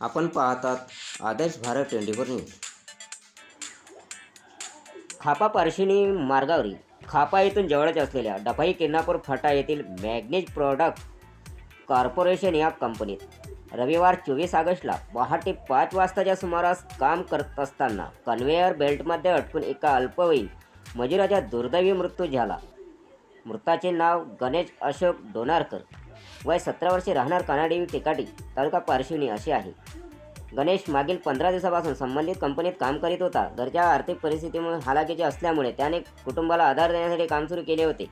आपण पाहतात Adarsh Bharat twenty four news. Khapa Parshivni मार्गावरील खापा येथून जवळच असलेल्या डफाई किन्नापूर फाटा येथील मॅग्नेज प्रॉडक्ट कॉर्पोरेशन या कंपनीत रविवार चोवीस ऑगस्टला पहाटे पाच वाजताच्या सुमारास काम करत असताना कन्व्हेयर बेल्टमध्ये अडकून एका अल्पवयीन मजुराचा दुर्दैवी मृत्यू झाला. मृताचे नाव गणेश अशोक डोनारकर. वय सतरा वर्षे राहणार कानाडी टेकाटी तालुका पारशिवनी असे आहे. गणेश मागील पंधरा दिवसापासून संबंधित कंपनीत काम करीत होता. घरच्या आर्थिक परिस्थितीमुळे हालाकीचे असल्यामुळे त्याने कुटुंबाला आधार देण्यासाठी काम सुरू केले होते.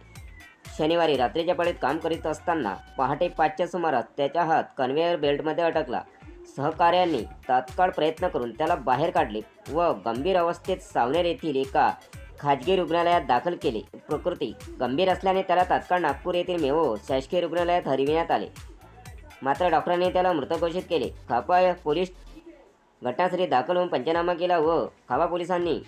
शनिवारी रात्रीच्या पाळीत काम करीत असताना पहाटे पाचच्या सुमारास त्याचा हात कन्व्हेअर बेल्टमध्ये अटकला सहकाऱ्यांनी तात्काळ प्रयत्न करून त्याला बाहेर काढले व गंभीर अवस्थेत सावनेर येथील एका खाजगी रुग्णालयात दाखल केले. प्रकृती गंभीर असल्याने त्याला तात्काळ नागपूर येथील मेवो शासकीय रुग्णालयात हलविण्यात आले. मात्र डॉक्टरांनी त्याला मृत घोषित केले. खापा पोलीस घटनास्थळी दाखल होऊन पंचनामा केला व खापा पोलिसांनी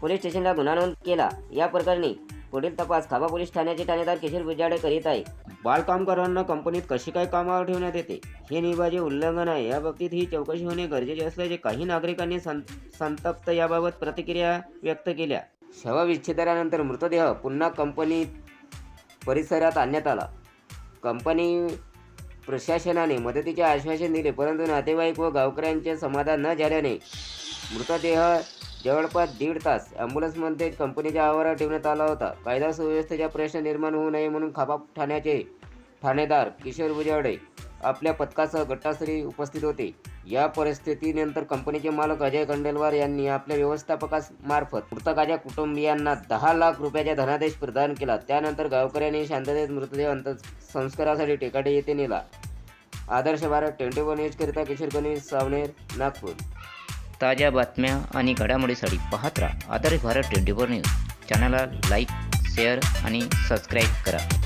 पोलीस स्टेशनला गुन्हा नोंद केला. या प्रकरणी पुढील तपास खापा पोलीस ठाण्याचे ठाणेदार किशोर बुजाडे करीत आहे. बालकामगारांना कंपनीत कशी काय कामावर ठेवण्यात येते? हे निभाजे उल्लंघन आहे. याबाबतीत ही चौकशी होणे गरजेचे असल्याचे काही नागरिकांनी सं संतप्त याबाबत प्रतिक्रिया व्यक्त केल्या. शवविच्छेदनानंतर मृतदेह पुन्हा कंपनी परिसरात आणण्यात आला. कंपनी प्रशासनाने मदतीचे आश्वासन दिले परंतु नातेवाईक व गावकऱ्यांचे समाधान न झाल्याने मृतदेह जवळपास दीड तास ॲम्ब्युलन्समध्ये कंपनीच्या आवारात ठेवण्यात आला होता. कायदा सुव्यवस्थेचा प्रश्न निर्माण होऊ नये म्हणून खापा ठाण्याचे ठाणेदार किशोर बुजावडे आपल्या पथकासह घटनास्थळी उपस्थित होते. या परिस्थितीनंतर कंपनीचे मालक अजय खंडेलवार यांनी आपल्या व्यवस्थापकास मार्फत मृतकाच्या कुटुंबियांना दहा लाख रुपयाचा धनादेश प्रदान केला. त्यानंतर गावकऱ्यांनी शांततेत मृतदेह अंत्यसंस्कारासाठी टेकाडे येथे नेला. आदर्श भारत ट्वेंटी वन न्यूजकरिता किशोर गणेश सावनेर नागपूर. ताज्या बातम्या आणि घडामोडीसाठी पाहत राहा Adarsh Bharat twenty four news. चॅनलला लाईक शेअर आणि सबस्क्राईब करा.